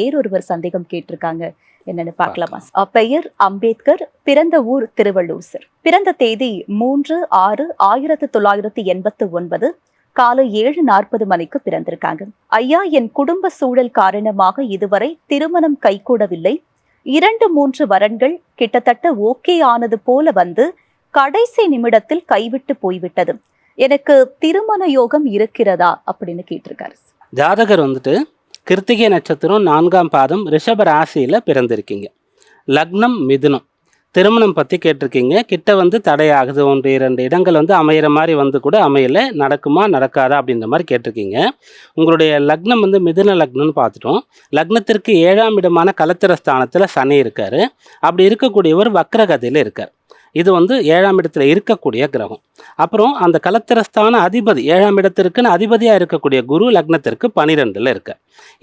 வேறொருவர் சந்தேகம் கேட்டிருக்காங்க. என்னன்னு பார்க்கலாமா. பெயர் அம்பேத்கர் பிறந்த ஊர் திருவள்ளூர் சார் பிறந்த தேதி மூன்று ஆறு ஆயிரத்து தொள்ளாயிரத்தி எண்பத்து ஒன்பது காலை ஏழு நாற்பது மணிக்கு பிறந்திருக்காங்க. ஐயா என் குடும்ப சூழல் காரணமாக இதுவரை திருமணம் கைகூடவில்லை. இரண்டு மூன்று வரன்கள் கிட்டத்தட்ட ஓகே ஆனது போல வந்து கடைசி நிமிடத்தில் கைவிட்டு போய்விட்டது. எனக்கு திருமண யோகம் இருக்கிறதா? அப்படின்னு கேட்டிருக்காரு ஜாதகர் வந்துட்டு கிருத்திகை நட்சத்திரம் நான்காம் பாதம் ரிஷப ராசியில் பிறந்திருக்கீங்க. லக்னம் மிதுனம். திருமணம் பற்றி கேட்டிருக்கீங்க. கிட்ட வந்து தடையாகுது. ஒன்று இரண்டு இடங்கள் வந்து அமையிற மாதிரி வந்து கூட அமையல. நடக்குமா நடக்காதா அப்படின்ற மாதிரி கேட்டிருக்கீங்க. உங்களுடைய லக்னம் வந்து மிதுன லக்னம்னு பார்த்துட்டோம். லக்னத்திற்கு ஏழாம் இடமான கலத்திர ஸ்தானத்தில் சனி இருக்கார். அப்படி இருக்கக்கூடியவர் வக்ரகதியில் இருக்கார். இது வந்து ஏழாம் இடத்துல இருக்கக்கூடிய கிரகம். அப்புறம் அந்த கலத்திரஸ்தான அதிபதி ஏழாம் இடத்திற்குன்னு அதிபதியாக இருக்கக்கூடிய குரு லக்னத்திற்கு பனிரெண்டில் இருக்கு.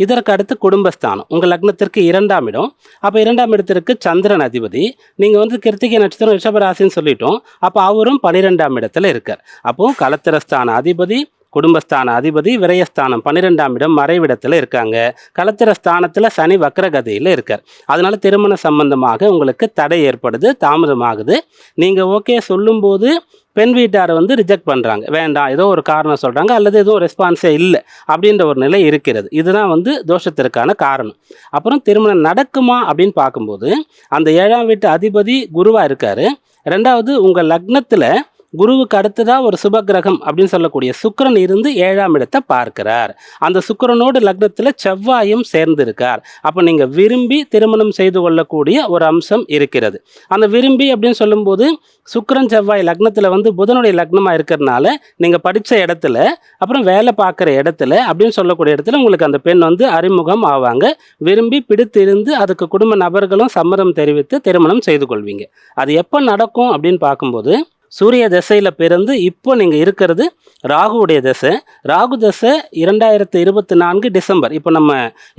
இதற்கு அடுத்து குடும்பஸ்தானம். உங்கள் லக்னத்திற்கு இரண்டாம் இடம். அப்போ இரண்டாம் இடத்திற்கு சந்திரன் அதிபதி. நீங்கள் வந்து கிருத்திகை நட்சத்திரம் ரிஷபராசின்னு சொல்லிட்டோம். அப்போ அவரும் பனிரெண்டாம் இடத்துல இருக்கார். அப்போ கலத்திரஸ்தான அதிபதி குடும்பஸ்தான அதிபதி விரயஸ்தானம் பன்னிரெண்டாம் இடம் மறைவிடத்தில் இருக்காங்க. கலத்திர ஸ்தானத்தில் சனி வக்ரகதியில் இருக்கார். அதனால திருமண சம்பந்தமாக உங்களுக்கு தடை ஏற்படுது தாமதமாகுது. நீங்கள் ஓகே சொல்லும்போது பெண் வீட்டார் வந்து ரிஜெக்ட் பண்ணுறாங்க வேண்டாம் ஏதோ ஒரு காரணம் சொல்கிறாங்க அல்லது எதுவும் ரெஸ்பான்ஸே இல்லை அப்படின்ற ஒரு நிலை இருக்கிறது. இதுதான் வந்து தோஷத்திற்கான காரணம். அப்புறம் திருமணம் நடக்குமா அப்படின்னு பார்க்கும்போது அந்த ஏழாம் வீட்டு அதிபதி குருவாக இருக்கார். ரெண்டாவது உங்கள் லக்னத்தில் குருவுக்கு அடுத்ததாக ஒரு சுபகிரகம் அப்படின்னு சொல்லக்கூடிய சுக்கரன் இருந்து ஏழாம் இடத்தை பார்க்கிறார். அந்த சுக்கரனோடு லக்னத்தில் செவ்வாயும் சேர்ந்திருக்கார். அப்போ நீங்கள் விரும்பி திருமணம் செய்து கொள்ளக்கூடிய ஒரு அம்சம் இருக்கிறது. அந்த விரும்பி அப்படின்னு சொல்லும்போது சுக்கரன் செவ்வாய் லக்னத்தில் வந்து புதனுடைய லக்னமாக இருக்கிறதுனால நீங்கள் படித்த இடத்துல அப்புறம் வேலை பார்க்குற இடத்துல அப்படின்னு சொல்லக்கூடிய இடத்துல உங்களுக்கு அந்த பெண் வந்து அறிமுகம் ஆவாங்க. விரும்பி பிடித்திருந்து அதுக்கு குடும்ப நபர்களும் சம்மதம் தெரிவித்து திருமணம் செய்து கொள்வீங்க. அது எப்போ நடக்கும் அப்படின்னு பார்க்கும்போது சூரிய திசையில் பிறந்து இப்போ நீங்கள் இருக்கிறது ராகுவுடைய திசை. ராகு திசை இரண்டாயிரத்து இருபத்தி நான்கு டிசம்பர். இப்போ நம்ம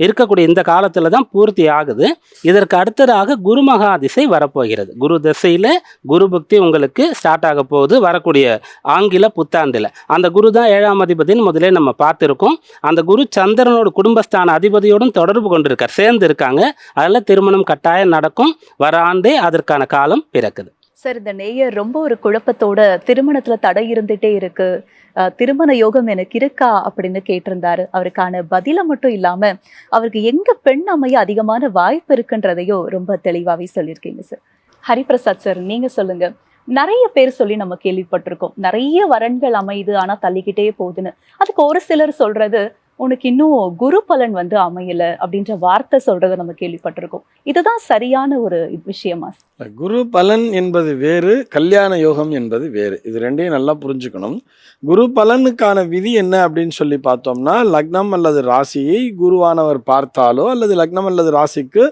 இருக்கக்கூடிய இந்த காலத்தில் தான் பூர்த்தி ஆகுது. இதற்கு அடுத்ததாக குரு மகா திசை வரப்போகிறது. குரு திசையில் குரு பக்தி உங்களுக்கு ஸ்டார்ட் ஆக போகுது. வரக்கூடிய ஆங்கில புத்தாண்டில். அந்த குரு தான் ஏழாம் அதிபதினு முதலே நம்ம பார்த்துருக்கோம். அந்த குரு சந்திரனோட குடும்பஸ்தான அதிபதியோடும் தொடர்பு கொண்டிருக்கார். சேர்ந்து இருக்காங்க. அதில் திருமணம் கட்டாயம் நடக்கும். வர ஆண்டே அதற்கான காலம் பிறக்குது. சார் இந்த நேயர் ரொம்ப ஒரு குழப்பத்தோட திருமணத்துல தடை இருந்துட்டே இருக்கு. திருமண யோகம் எனக்கு இருக்கா அப்படின்னு கேட்டிருந்தாரு. அவருக்கான பதில மட்டும் இல்லாம அவருக்கு எங்க பெண் அமைய அதிகமான வாய்ப்பு இருக்குன்றதையும் ரொம்ப தெளிவாவே சொல்லியிருக்கீங்க சார். ஹரிபிரசாத் சார் நீங்க சொல்லுங்க. நிறைய பேர் சொல்லி நம்ம கேள்விப்பட்டிருக்கோம். நிறைய வரன்கள் அமையுது ஆனா தள்ளிக்கிட்டே போகுதுன்னு. அதுக்கு ஒரு சிலர் சொல்றது உனக்கு இன்னும் குரு பலன் வந்து அமையல அப்படின்ற வார்த்தை சொல்றதை நம்ம கேள்விப்பட்டிருக்கோம். இதுதான் சரியான ஒரு விஷயமா குரு பலன் என்பது வேறு கல்யாண யோகம் என்பது வேறு. இது ரெண்டையும் நல்லா புரிஞ்சுக்கணும். குரு பலனுக்கான விதி என்ன அப்படின்னு சொல்லி பார்த்தோம்னா லக்னம் அல்லது ராசியை குருவானவர் பார்த்தாலோ அல்லது லக்னம் அல்லது ராசிக்கு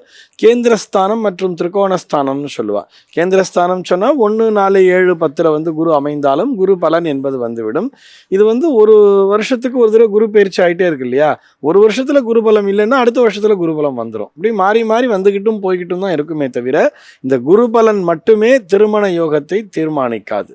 கேந்திரஸ்தானம் மற்றும் திரிகோணஸ்தானம்னு சொல்லுவா. கேந்திரஸ்தானம் சொன்னால் ஒன்று நாலு ஏழு பத்தில் வந்து குரு அமைந்தாலும் குரு பலன் என்பது வந்துவிடும். இது வந்து ஒரு வருஷத்துக்கு ஒரு தடவை குரு பயிற்சி ஆகிட்டே இருக்கு இல்லையா? ஒரு வருஷத்துல குருபலம் இல்லைன்னா அடுத்த வருஷத்துல குருபலம் வந்துடும் இப்படி மாறி மாறி வந்துகிட்டும் போய்கிட்டும் தான் இருக்குமே தவிர இந்த குருபலன் மட்டுமே திருமண யோகத்தை தீர்மானிக்காது.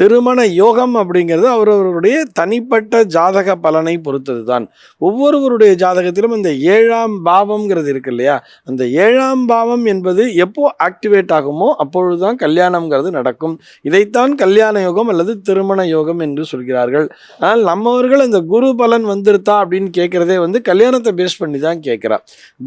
திருமண யோகம் அப்படிங்கிறது அவரவருடைய தனிப்பட்ட ஜாதக பலனை பொறுத்தது தான் ஒவ்வொருவருடைய ஜாதகத்திலும் இந்த ஏழாம் பாவம்ங்கிறது இருக்கு இல்லையா? அந்த ஏழாம் பாவம் என்பது எப்போ ஆக்டிவேட் ஆகுமோ அப்பொழுதுதான் கல்யாணம்ங்கிறது நடக்கும். இதைத்தான் கல்யாண யோகம் அல்லது திருமண யோகம் என்று சொல்கிறார்கள். ஆனால் நம்மவர்கள் இந்த குரு பலன் வந்துருத்தா அப்படின்னு கேட்குறதே வந்து கல்யாணத்தை பேஸ் பண்ணி தான் கேட்குறா.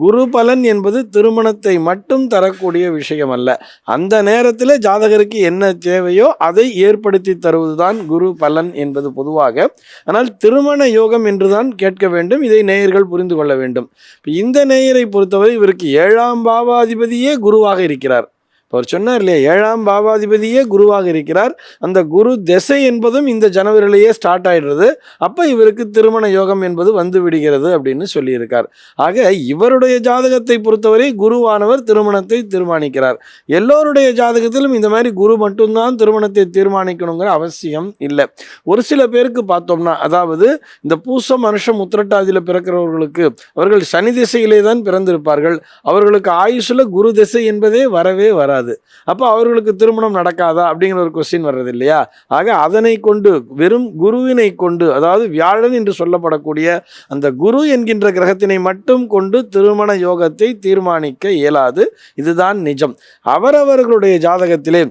குரு பலன் என்பது திருமணத்தை மட்டும் தரக்கூடிய விஷயம் அல்ல அந்த நேரத்தில் ஜாதகருக்கு என்ன தேவையோ அதை ஏற்படுத்தி தருவதுதான் குரு பலன் என்பது பொதுவாக. ஆனால் திருமண யோகம் என்றுதான் கேட்க வேண்டும் இதை நேயர்கள் புரிந்து கொள்ள வேண்டும். இந்த நேயரை பொறுத்தவரை இவருக்கு ஏழாம் பாவாதிபதியே குருவாக இருக்கிறார். அவர் சொன்னார் இல்லையா ஏழாம் பாவாதிபதியே குருவாக இருக்கிறார். அந்த குரு திசை என்பதும் இந்த ஜனவரியிலேயே ஸ்டார்ட் ஆயிடுறது. அப்போ இவருக்கு திருமண யோகம் என்பது வந்து விடுகிறது அப்படின்னு சொல்லியிருக்கார். ஆக இவருடைய ஜாதகத்தை பொறுத்தவரை குருவானவர் திருமணத்தை தீர்மானிக்கிறார். எல்லோருடைய ஜாதகத்திலும் இந்த மாதிரி குரு மட்டும்தான் திருமணத்தை தீர்மானிக்கணுங்கிற அவசியம் இல்லை. ஒரு சில பேருக்கு பார்த்தோம்னா அதாவது இந்த பூசம் மனுஷம் உத்திரட்டாதியில் பிறக்கிறவர்களுக்கு அவர்கள் சனி திசையிலே தான் பிறந்திருப்பார்கள். அவர்களுக்கு ஆயுஷில் குரு திசை என்பதே வரவே வராது. முடியாது அப்போ அவர்களுக்கு திருமணம் நடக்காதா அப்படிங்கிற ஒரு கொஸ்டின் வர்றது இல்லையா ஆக அதனை கொண்டு வெறும் குருவினை கொண்டு அதாவது வியாழன் என்று சொல்லப்படக்கூடிய அந்த குரு என்கின்ற கிரகத்தினை மட்டும் கொண்டு திருமண யோகத்தை தீர்மானிக்க இயலாது. இதுதான் நிஜம். அவரவர்களுடைய ஜாதகத்திலே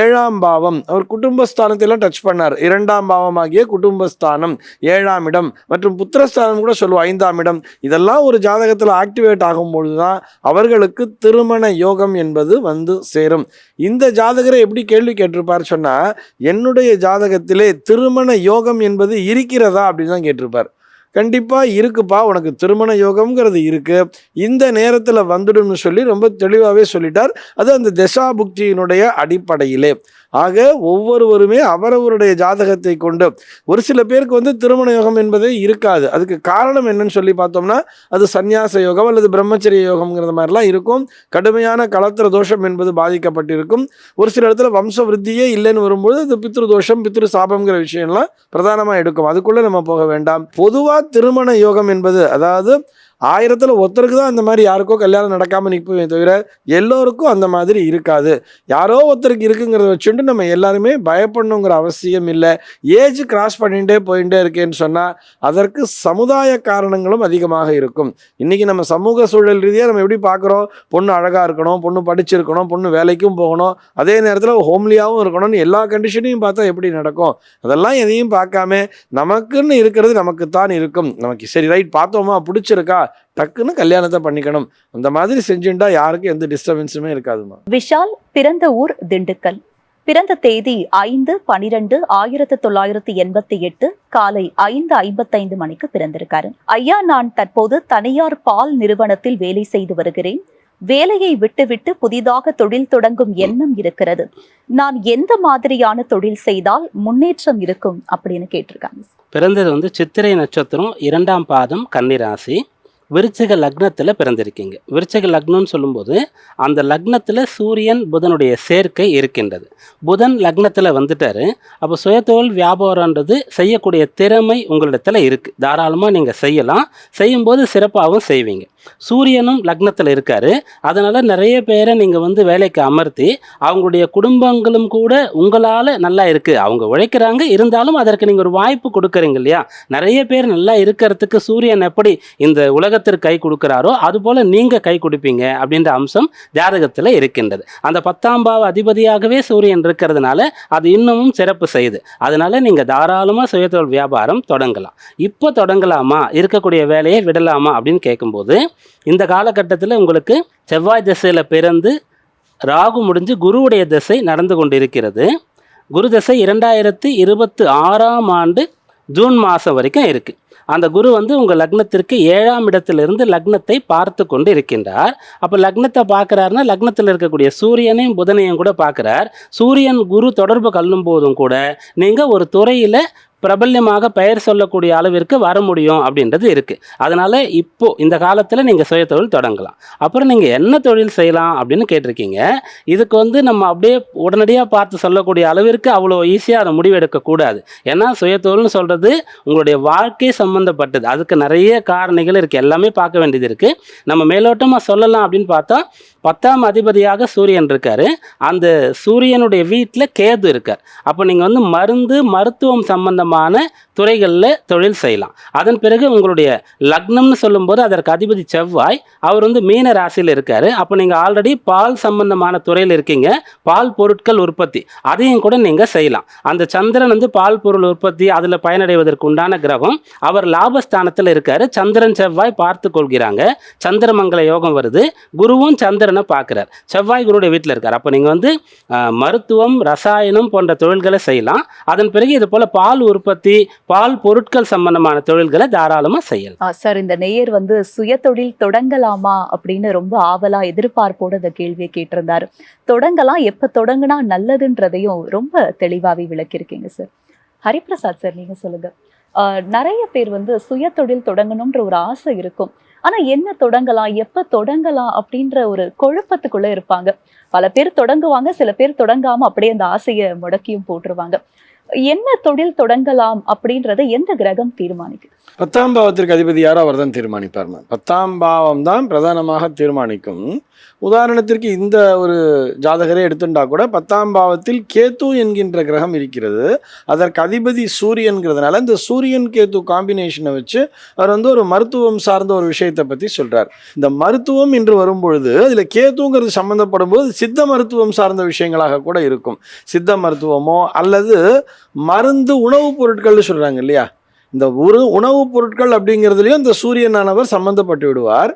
ஏழாம் பாவம் அவர் குடும்பஸ்தானத்திலாம் டச் பண்ணார். இரண்டாம் பாவமாகிய குடும்பஸ்தானம் ஏழாம் இடம் மற்றும் புத்திரஸ்தானம் கூட சொல்லுவோம் ஐந்தாம் இடம். இதெல்லாம் ஒரு ஜாதகத்தில் ஆக்டிவேட் ஆகும் பொழுதுதான் அவர்களுக்கு திருமண யோகம் என்பது வந்து சேரும். இந்த ஜாதகரை எப்படி கேள்வி கேட்டிருப்பார் சொன்னால் என்னுடைய ஜாதகத்திலே திருமண யோகம் என்பது இருக்கிறதா அப்படின்னு தான் கேட்டிருப்பார். கண்டிப்பாக இருக்குப்பா உனக்கு திருமண யோகம்ங்கிறது இருக்குது இந்த நேரத்தில் வந்துடும்னு சொல்லி ரொம்ப தெளிவாகவே சொல்லிட்டார். அது அந்த தசாபுக்தியினுடைய அடிப்படையிலே. ஆக ஒவ்வொருவருமே அவரவருடைய ஜாதகத்தை கொண்டு ஒரு சில பேருக்கு வந்து திருமண யோகம் என்பதே இருக்காது. அதுக்கு காரணம் என்னன்னு சொல்லி பார்த்தோம்னா அது சந்நியாச யோகம் அல்லது பிரம்மச்சரிய யோகம்ங்கிற மாதிரிலாம் இருக்கும். கடுமையான கலத்திர தோஷம் என்பது பாதிக்கப்பட்டிருக்கும். ஒரு சில இடத்துல வம்ச விருத்தியே இல்லைன்னு வரும்போது அது பித்ரு தோஷம் பித்ரு சாபம்ங்கிற விஷயம்லாம் பிரதானமாக எடுக்கும். அதுக்குள்ளே நம்ம போக வேண்டாம். பொதுவாக திருமண யோகம் என்பது அதாவது ஆயிரத்தில் ஒருத்தருக்கு தான் அந்த மாதிரி யாருக்கோ கல்யாணம் நடக்காமல் நிற்போமே தவிர எல்லோருக்கும் அந்த மாதிரி இருக்காது. யாரோ ஒருத்தருக்கு இருக்குங்கிறத வச்சுட்டு நம்ம எல்லாருமே பயப்படணுங்கிற அவசியம் இல்லை. ஏஜ் கிராஸ் பண்ணிகிட்டே போயிட்டே இருக்கேன்னு சொன்னால் அதற்கு சமுதாய காரணங்களும் அதிகமாக இருக்கும். இன்றைக்கி நம்ம சமூக சூழல் ரீதியாக நம்ம எப்படி பார்க்குறோம் பொண்ணு அழகாக இருக்கணும் பொண்ணு படிச்சிருக்கணும் பொண்ணு வேலைக்கும் போகணும். அதே நேரத்தில் ஹோம்லியாகவும் இருக்கணும்னு எல்லா கண்டிஷனையும் பார்த்தா எப்படி நடக்கும்? அதெல்லாம் எதையும் பார்க்காம நமக்குன்னு இருக்கிறது நமக்கு தான் இருக்கும். நமக்கு சரி ரைட் பார்த்தோமா? பிடிச்சிருக்கா? டக்குன்னு கல்யாணத்தை பண்ணிக்கணும். அந்த மாதிரி செஞ்சுட்டா யாருக்கும் எந்த டிஸ்டர்பன்ஸுமே இருக்காதுமா. விஷால் பிறந்த ஊர் திண்டுக்கல். பிறந்த தேதி ஐந்து பனிரெண்டு ஆயிரத்தி தொள்ளாயிரத்தி எண்பத்தி எட்டு காலை ஐந்து ஐம்பத்தைந்து மணிக்கு பிறந்திருக்காரு. ஐயா நான் தற்போது தனியார் பால் நிறுவனத்தில் வேலை செய்து வருகிறேன். வேலையை விட்டுவிட்டு புதிதாக தொழில் தொடங்கும் எண்ணம் இருக்கிறது. நான் எந்த மாதிரியான தொழில் செய்தால் முன்னேற்றம் இருக்கும் அப்படின்னு கேட்டிருக்காங்க. பிறந்தது வந்து சித்திரை நட்சத்திரம் இரண்டாம் பாதம் கன்னிராசி. விருச்சிக லக்னத்தில் பிறந்திருக்கீங்க. விருச்சிக லக்னம்னு சொல்லும்போது அந்த லக்னத்தில் சூரியன் புதனுடைய சேர்க்கை இருக்கின்றது. புதன் லக்னத்தில் வந்துட்டாரு. அப்போ சுயதொழில் வியாபாரன்றது செய்யக்கூடிய திறமை உங்களிடத்தில் இருக்குது தாராளமாக நீங்கள் செய்யலாம். செய்யும்போது சிறப்பாகவும் செய்வீங்க. சூரியனும் லக்னத்தில் இருக்காரு. அதனால் நிறைய பேரை நீங்கள் வந்து வேலைக்கு அமர்த்தி அவங்களுடைய குடும்பங்களும் கூட உங்களால் நல்லா இருக்குது அவங்க உழைக்கிறாங்க இருந்தாலும் அதற்கு நீங்கள் ஒரு வாய்ப்பு கொடுக்குறீங்க இல்லையா? நிறைய பேர் நல்லா இருக்கிறதுக்கு சூரியன் எப்படி இந்த உலகத்திற்கு கை கொடுக்குறாரோ அதுபோல் நீங்கள் கை கொடுப்பீங்க அப்படின்ற அம்சம் ஜாதகத்தில் இருக்கின்றது. அந்த பத்தாம் பாவ அதிபதியாகவே சூரியன் இருக்கிறதுனால அது இன்னமும் சிறப்பு செய்யுது அதனால நீங்கள் தாராளமாக சுயதொழில் வியாபாரம் தொடங்கலாம். இப்போ தொடங்கலாமா? இருக்கக்கூடிய வேலையை விடலாமா? அப்படின்னு கேட்கும்போது இந்த காலகட்டத்தில் உங்களுக்கு செவ்வாய் திசையில் பிறந்து ராகு முடிஞ்சு குருவுடைய திசை நடந்து கொண்டிருக்கிறது. குரு திசை இரண்டாயிரத்தி இருபத்தி ஆறாம் ஆண்டு ஜூன் மாதம் வரைக்கும் இருக்குது அந்த குரு வந்து உங்கள் லக்னத்திற்கு ஏழாம் இடத்திலிருந்து லக்னத்தை பார்த்து கொண்டு இருக்கின்றார் அப்போ லக்னத்தை பார்க்குறாருன்னா லக்னத்தில் இருக்கக்கூடிய சூரியனையும் புதனையும் கூட பார்க்குறார். சூரியன் குரு தொடர்பு கல்லும் போதும் கூட நீங்கள் ஒரு துறையில் பிரபல்யமாக பெயர் சொல்லக்கூடிய அளவிற்கு வர முடியும் அப்படின்றது இருக்குது அதனால் இப்போது இந்த காலத்தில் நீங்கள் சுயதொழில் தொடங்கலாம். அப்புறம் நீங்கள் என்ன தொழில் செய்யலாம் அப்படின்னு கேட்டிருக்கீங்க. இதுக்கு வந்து நம்ம அப்படியே உடனடியாக பார்த்து சொல்லக்கூடிய அளவிற்கு அவ்வளோ ஈஸியாக அதை முடிவெடுக்கக்கூடாது ஏன்னா சுயதொழில்னு சொல்கிறது உங்களுடைய வாழ்க்கை சம்மந்தப்பட்டது அதுக்கு நிறைய காரணிகள் இருக்குது எல்லாமே பார்க்க வேண்டியது இருக்குது நம்ம மேலோட்டமாக சொல்லலாம் அப்படின்னு பார்த்தா பத்தாம் அதிபதியாக சூரியன் இருக்கார். அந்த சூரியனுடைய வீட்டில் கேது இருக்கார். அப்போ நீங்கள் வந்து மருந்து மருத்துவம் சம்மந்தம் சம்பந்தமான துறைகளில் தொழில் செய்யலாம். அதன் பிறகு உங்களுடைய லக்னம்னு சொல்லும்போது அதற்கு அதிபதி செவ்வாய் அவர் வந்து மீன ராசியில் இருக்கார். அப்போ நீங்கள் ஆல்ரெடி பால் சம்பந்தமான துறையில் இருக்கீங்க. பால் பொருட்கள் உற்பத்தி அதையும் கூட நீங்கள் செய்யலாம். அந்த சந்திரன் வந்து பால் பொருள் உற்பத்தி அதில் பயனடைவதற்கு உண்டான கிரகம். அவர் லாபஸ்தானத்தில் இருக்கார். சந்திரன் செவ்வாய் பார்த்து கொள்கிறாங்க. சந்திரமங்கல யோகம் வருது. குருவும் சந்திரனை பார்க்குறார். செவ்வாய் குருடைய வீட்டில் இருக்கார். அப்போ நீங்கள் வந்து மருத்துவம் ரசாயனம் போன்ற தொழில்களை செய்யலாம். அதன் பிறகு இது போல் பால் உற்பத்தி பால் பொருட்கள் சம்பந்தமான தொழில்களை தாராளமாக செய்யலாம். சார் இந்த நேயர் வந்து சுய தொழில் தொடங்கலாமா அப்படின்னு ரொம்ப ஆவலா எதிர்பார்ப்போட இந்த கேள்வியை கேட்டிருந்தாரு. தொடங்கலாம் எப்ப தொடங்கினா நல்லதுன்றதையும் ரொம்ப தெளிவாவே விளக்கியிருக்கீங்க சார். ஹரிபிரசாத் சார் நீங்க சொல்லுங்க. நிறைய பேர் வந்து சுய தொழில் தொடங்கணும்ன்ற ஒரு ஆசை இருக்கும். ஆனா என்ன தொடங்கலாம் எப்ப தொடங்கலாம் அப்படின்ற ஒரு குழப்பத்துக்குள்ள இருப்பாங்க. பல பேர் தொடங்குவாங்க சில பேர் தொடங்காம அப்படியே அந்த ஆசையை முடக்கியும் போட்டுருவாங்க. என்ன தொழில் தொடங்கலாம் அப்படின்றத எந்த கிரகம் தீர்மானிக்குது? பத்தாம் பாவத்திற்கு அதிபதி யாரோ அவர் தான் தீர்மானிப்பார் பத்தாம் பாவம் தான் பிரதானமாக தீர்மானிக்கும். உதாரணத்திற்கு இந்த ஒரு ஜாதகரை எடுத்துட்டா கூட பத்தாம் பாவத்தில் கேத்து என்கின்ற கிரகம் இருக்கிறது. அதற்கு அதிபதி சூரியன்கிறதுனால இந்த சூரியன் கேத்து காம்பினேஷனை வச்சு அவர் வந்து ஒரு மருத்துவம் சார்ந்த ஒரு விஷயத்தை பற்றி சொல்கிறார் இந்த மருத்துவம் என்று வரும்பொழுது அதில் கேத்துங்கிறது சம்மந்தப்படும் போது சித்த மருத்துவம் சார்ந்த விஷயங்களாக கூட இருக்கும். சித்த மருத்துவமோ அல்லது மருந்து உணவுப் பொருட்கள்னு சொல்றாங்க இல்லையா? இந்த ஒரு உணவுப் பொருட்கள் அப்படிங்கிறதுலையும் இந்த சூரியனானவர் சம்மந்தப்பட்டு விடுவார்.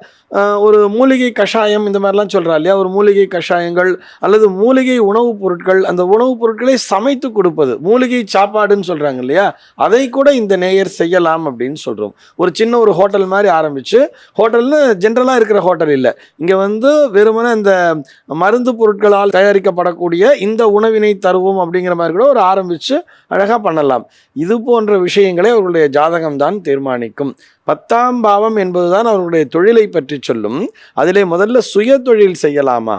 ஒரு மூலிகை கஷாயம் இந்த மாதிரிலாம் சொல்கிறா இல்லையா? ஒரு மூலிகை கஷாயங்கள் அல்லது மூலிகை உணவுப் பொருட்கள் அந்த உணவுப் பொருட்களை சமைத்து கொடுப்பது. மூலிகை சாப்பாடுன்னு சொல்கிறாங்க இல்லையா? அதை கூட இந்த நேயர் செய்யலாம் அப்படின்னு சொல்கிறோம் ஒரு சின்ன ஒரு ஹோட்டல் மாதிரி ஆரம்பித்து ஹோட்டல்னு ஜென்ரலாக இருக்கிற ஹோட்டல் இல்லை. இங்கே வந்து வெறுமனே இந்த மருந்து பொருட்களால் தயாரிக்கப்படக்கூடிய இந்த உணவினை தருவோம் அப்படிங்கிற மாதிரி கூட ஒரு ஆரம்பித்து அழகாக பண்ணலாம். இது போன்ற விஷயங்களை அவர்களுடைய ஜாதகம் தான் தீர்மானிக்கும். பத்தாம் பாவம் என்பதுதான் அவர்களுடைய தொழிலை பற்றி சொல்லும். அதிலே முதல்ல சுய தொழில் செய்யலாமா?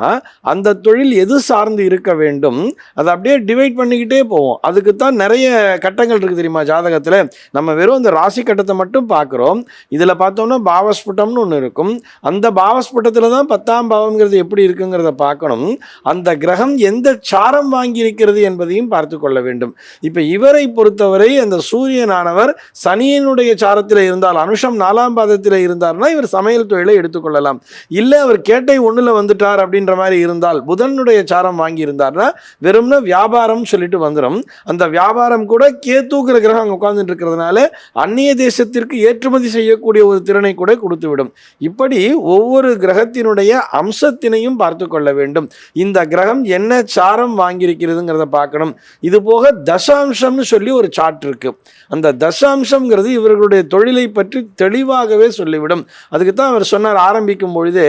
அந்த தொழில் எது சார்ந்து இருக்க வேண்டும்? அதை அப்படியே டிவைட் பண்ணிக்கிட்டே போவோம். அதுக்கு தான் நிறைய கட்டங்கள் இருக்குது தெரியுமா ஜாதகத்தில்? நம்ம வெறும் இந்த ராசி கட்டத்தை மட்டும் பார்க்குறோம். இதில் பார்த்தோம்னா பாவஸ்புட்டம்னு ஒன்று இருக்கும். அந்த பாவஸ்புட்டத்தில் தான் பத்தாம் பாவம்ங்கிறது எப்படி இருக்குங்கிறத பார்க்கணும். அந்த கிரகம் எந்த சாரம் வாங்கி இருக்கிறது என்பதையும் பார்த்து கொள்ள வேண்டும். இப்போ இவரை பொறுத்தவரை அந்த சூரியனானவர் சனியினுடைய சாரத்தில் இருந்தால் அனுஷம் நாலாம் பாதத்தில் இருந்தார்னா இவர் சமையல் தொழிலை எடுத்துக்கொள்ளலாம். இல்லை அவர் கேட்டை ஒண்ணுல வந்துட்டார் அப்படின்ற மாதிரி இருந்தால் புதனுடைய சாரம் வாங்கியிருந்தார்னா வெறும்னா வியாபாரம் சொல்லிட்டு வந்துடும் அந்த வியாபாரம் கூட கேத்தூக்கிற கிரகம் அங்கே உட்கார்ந்துட்டு இருக்கிறதுனால அந்நிய தேசத்திற்கு ஏற்றுமதி செய்யக்கூடிய ஒரு திறனை கூட கொடுத்துவிடும். இப்படி ஒவ்வொரு கிரகத்தினுடைய அம்சத்தினையும் பார்த்து கொள்ள வேண்டும். இந்த கிரகம் என்ன சாரம் வாங்கியிருக்கிறதுங்கிறத பார்க்கணும். இது போக தசாம்சம்னு சொல்லி ஒரு சார்ட் இருக்கு. அந்த தசாம்சம்ங்கிறது இவர்களுடைய தொழிலை பற்றி தெளிவாகவே சொல்லிவிடும். அதுக்கு தான் அவர் சொன்னார் ஆரம்பிக்கும் பொழுது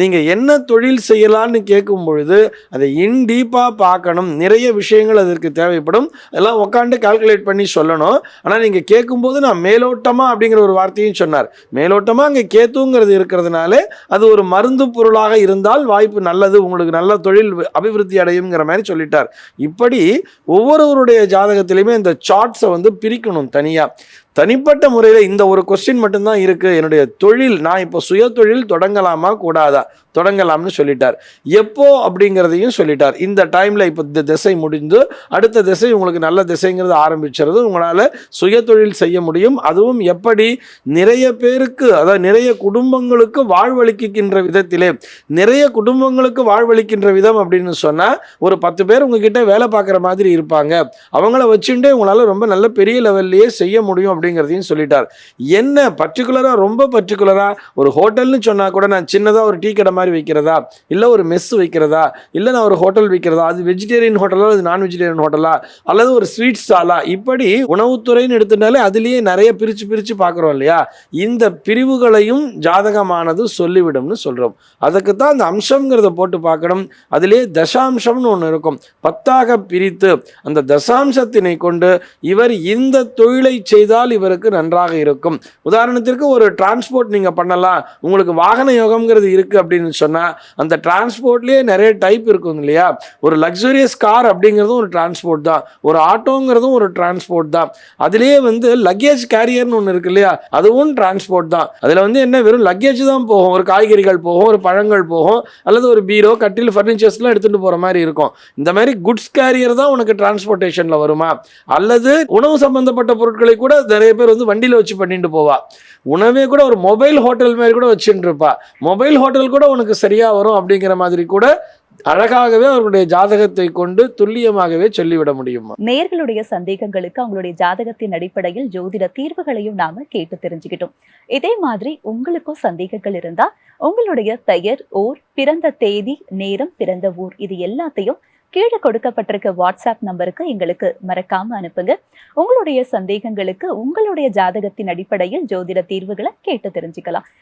நீங்கள் என்ன தொழில் செய்யலான்னு கேட்கும் பொழுது அதை இன் டீப்பாக பார்க்கணும். நிறைய விஷயங்கள் அதற்கு தேவைப்படும். எல்லாம் உட்காந்து கால்குலேட் பண்ணி சொல்லணும். ஆனால் நீங்கள் கேட்கும்போது நான் மேலோட்டமாக அப்படிங்கிற ஒரு வார்த்தையும் சொன்னார். மேலோட்டமாக அங்கே கேத்துங்கிறது இருக்கிறதுனால அது ஒரு மருந்து பொருளாக இருந்தால் வாய்ப்பு நல்லது. உங்களுக்கு நல்ல தொழில் அபிவிருத்தி அடையுங்கிற மாதிரி சொல்லிட்டார். இப்படி ஒவ்வொருவருடைய ஜாதகத்திலையுமே இந்த சார்ட்ஸை வந்து பிரிக்கணும் தனியாக தனிப்பட்ட முறையில் இந்த ஒரு கொஸ்டின் மட்டும்தான் இருக்குது என்னுடைய தொழில் நான் இப்போ சுய தொழில் தொடங்கலாமா? கூடாதா? தொடங்கலாம்னு சொல்லிட்டார். எப்போ அப்படிங்கிறதையும் சொல்லிட்டார். இந்த டைமில் இப்போ இந்த திசை முடிந்து அடுத்த திசை உங்களுக்கு நல்ல திசைங்கிறது ஆரம்பிச்சிருது. உங்களால் சுய தொழில் செய்ய முடியும். அதுவும் எப்படி? நிறைய பேருக்கு அதாவது நிறைய குடும்பங்களுக்கு வாழ்வளிக்கின்ற விதத்திலே நிறைய குடும்பங்களுக்கு வாழ்வளிக்கின்ற விதம் அப்படின்னு சொன்னால் ஒரு பத்து பேர் உங்ககிட்ட வேலை பார்க்குற மாதிரி இருப்பாங்க. அவங்கள வச்சுட்டே உங்களால் ரொம்ப நல்ல பெரிய லெவல்லையே செய்ய முடியும் அப்படிங்கிறதையும் சொல்லிட்டார். என்ன பர்டிகுலராக ரொம்ப பர்டிகுலராக ஒரு ஹோட்டல்னு சொன்னால் கூட நான் சின்னதாக ஒரு டீ கடை மாதிரி மாதிரி வைக்கிறதா? இல்லை ஒரு மெஸ் வைக்கிறதா? இல்லை நான் ஒரு ஹோட்டல் வைக்கிறதா? அது வெஜிடேரியன் ஹோட்டலா அது நான் வெஜிடேரியன் ஹோட்டலா அல்லது ஒரு ஸ்வீட் ஸ்டாலா இப்படி உணவுத்துறைன்னு எடுத்துட்டாலே அதுலேயே நிறைய பிரித்து பிரித்து பார்க்குறோம் இல்லையா? இந்த பிரிவுகளையும் ஜாதகமானது சொல்லிவிடும்னு சொல்கிறோம் அதுக்கு தான் அந்த அம்சங்கிறத போட்டு பார்க்கணும். அதிலே தசாம்சம்னு ஒன்று இருக்கும். பத்தாக பிரித்து அந்த தசாம்சத்தினை கொண்டு இவர் இந்த தொழிலை செய்தால் இவருக்கு நன்றாக இருக்கும். உதாரணத்திற்கு ஒரு டிரான்ஸ்போர்ட் நீங்கள் பண்ணலாம். உங்களுக்கு வாகன யோகம்ங்கிறது இருக்குது அப்படின்னு சொன்னால் அந்த டிரான்ஸ்போர்ட்லேயே நிறைய டைப் இருக்கும் இல்லையா? ஒரு லக்ஸுரியஸ் கார் அப்படிங்கிறதும் ஒரு டிரான்ஸ்போர்ட் தான். ஒரு ஆட்டோங்கிறதும் ஒரு டிரான்ஸ்போர்ட் தான். அதுலேயே வந்து லக்கேஜ் கேரியர்னு ஒன்று இருக்கு இல்லையா? அதுவும் டிரான்ஸ்போர்ட் தான். அதில் வந்து என்ன வெறும் லக்கேஜ் தான் போகும். ஒரு காய்கறிகள் போகும் ஒரு பழங்கள் போகும் அல்லது ஒரு பீரோ கட்டில் ஃபர்னிச்சர்ஸ்லாம் எடுத்துகிட்டு போகிற மாதிரி இருக்கும். இந்த மாதிரி குட்ஸ் கேரியர் தான் உனக்கு டிரான்ஸ்போர்ட்டேஷனில் வருமா? அல்லது உணவு சம்பந்தப்பட்ட பொருட்களை கூட நிறைய பேர் வந்து வண்டியில் வச்சு பண்ணிட்டு போவா. உணவே கூட ஒரு மொபைல் ஹோட்டல் மாதிரி கூட வச்சுட்டு இருப்பா. மொபைல் ஹோட்டல் கூட உனக்கு சரியா வரும் அப்படிங்கிற மாதிரி கூட அழகாகவே அவர்களுடைய ஜாதகத்தை கொண்டு துல்லியமாகவே சொல்லிவிட முடியுமா? நேர்களுடைய சந்தேகங்களுக்கு அவங்களுடைய ஜாதகத்தின் அடிப்படையில் ஜோதிட தீர்வுகளையும் நாம கேட்டு தெரிஞ்சுக்கிட்டோம். இதே மாதிரி உங்களுக்கும் சந்தேகங்கள் இருந்தா உங்களுடைய பெயர் ஓர் பிறந்த தேதி நேரம் பிறந்த ஊர் இது எல்லாத்தையும் கீழே கொடுக்கப்பட்டிருக்க வாட்ஸ்அப் நம்பருக்கு எங்களுக்கு மறக்காம அனுப்புங்க. உங்களுடைய சந்தேகங்களுக்கு உங்களுடைய ஜாதகத்தின் அடிப்படையில் ஜோதிட தீர்வுகளை கேட்டு தெரிஞ்சுக்கலாம்.